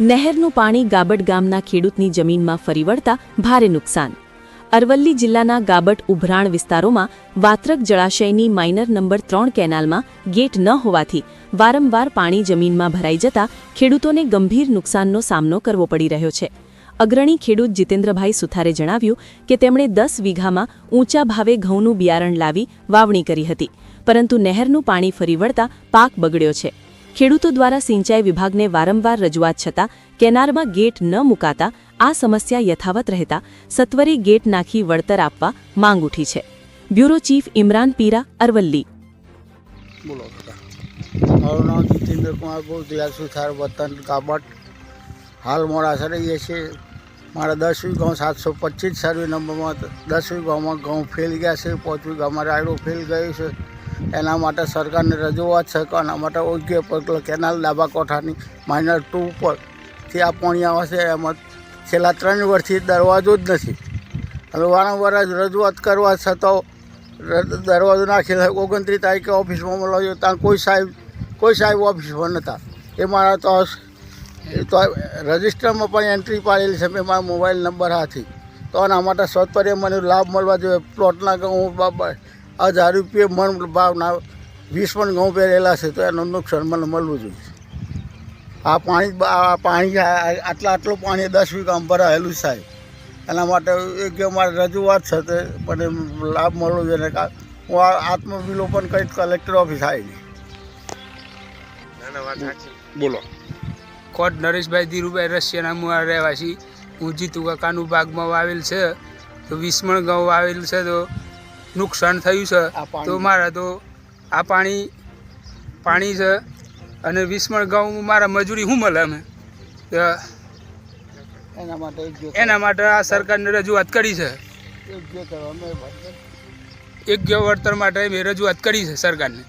નહેરનું પાણી ગાબટ ગામના ખેડૂતની જમીનમાં ફરી વળતા ભારે નુકસાન. અરવલ્લી જિલ્લાના ગાબટ ઉભરાણ વિસ્તારોમાં વાત્રક જળાશયની માઇનર નંબર ત્રણ કેનાલમાં ગેટ ન હોવાથી વારંવાર પાણી જમીનમાં ભરાઈ જતા ખેડૂતોને ગંભીર નુકસાનનો સામનો કરવો પડી રહ્યો છે. અગ્રણી ખેડૂત જીતેન્દ્રભાઈ સુથારે જણાવ્યું કે તેમણે દસ વીઘામાં ઊંચા ભાવે ઘઉંનું બિયારણ લાવી વાવણી કરી હતી, પરંતુ નહેરનું પાણી ફરી વળતા પાક બગડ્યો છે. ખેડૂતો દ્વારા સિંચાઈ વિભાગને વારંવાર રજૂઆત છતાં કેનારમાં ગેટ ન મુકાતા આ સમસ્યા યથાવત રહેતા સત્વરે ગેટ નાખી વળતર આપવા માંગ ઉઠી છે. Bureau chief Imran Pira, Aravalli. બોલો મારું નામ જીતેન્દ્ર કુમાર ગોજલા સુથાર વતન કાબટ હાલ મોડાસા રહીએ છીએ. મારા દસ વીઘામાં સાતસો પચીસ સર્વે નંબરમાં દસ વીઘામાં ઘઉં ફેલ ગયા છે પાંચ વીઘામાં રાયડો ફેલ ગયું છે. એના માટે સરકારને રજૂઆત છે કે આના માટે યોગ્ય પગલાં કેનાલ ડાબા કોઠાની માઇનર ટુ ઉપરથી આ પાણી છે. એમાં છેલ્લા ત્રણ વર્ષથી દરવાજો જ નથી. હવે વારંવાર જ રજૂઆત કરવા છતાં દરવાજો નાખેલો ઓગણત્રીસ તારીખે ઓફિસમાં મળ્યો ત્યાં કોઈ સાહેબ કોઈ સાહેબ ઓફિસમાં નહોતા. એ મારા તો તો રજિસ્ટરમાં પણ એન્ટ્રી પાડેલી છે. મેં મારા મોબાઈલ નંબર હાથી. તો આના માટે સત્વરે મને લાભ મળવા જોઈએ. પ્લોટના બાબા હજાર રૂપિયા મણ ભાવના વીસ મણ ઘઉં પહેરેલા છે તો એનું નુકસાન મને મળવું જોઈએ. આ પાણી આ પાણી આટલા આટલું પાણી દસ વીઘામાં ભરાયેલું થાય સાહેબ. એના માટે એક મારી રજૂઆત છે તે મને લાભ મળવો જોઈએ ને કા- હું આ આત્મવિલોપન કરી કલેક્ટર ઓફિસ આવી બોલો. કોટ નરેશભાઈ ધીરુભાઈ રશિયાના મુઆ રહેવાસી. હું જીતુ કાકાનું બાગમાં વાવેલ છે. તો વિસ્મણ ઘઉં વાવેલ છે તો નુકસાન થયું છે. તો મારા તો આ પાણી પાણી છે અને વિસ્મણ ઘઉં મારા મજૂરી શું મળે અમે એના માટે એના માટે આ સરકારને રજૂઆત કરી છે. યોગ્ય વળતર માટે મેં રજૂઆત કરી છે સરકારને.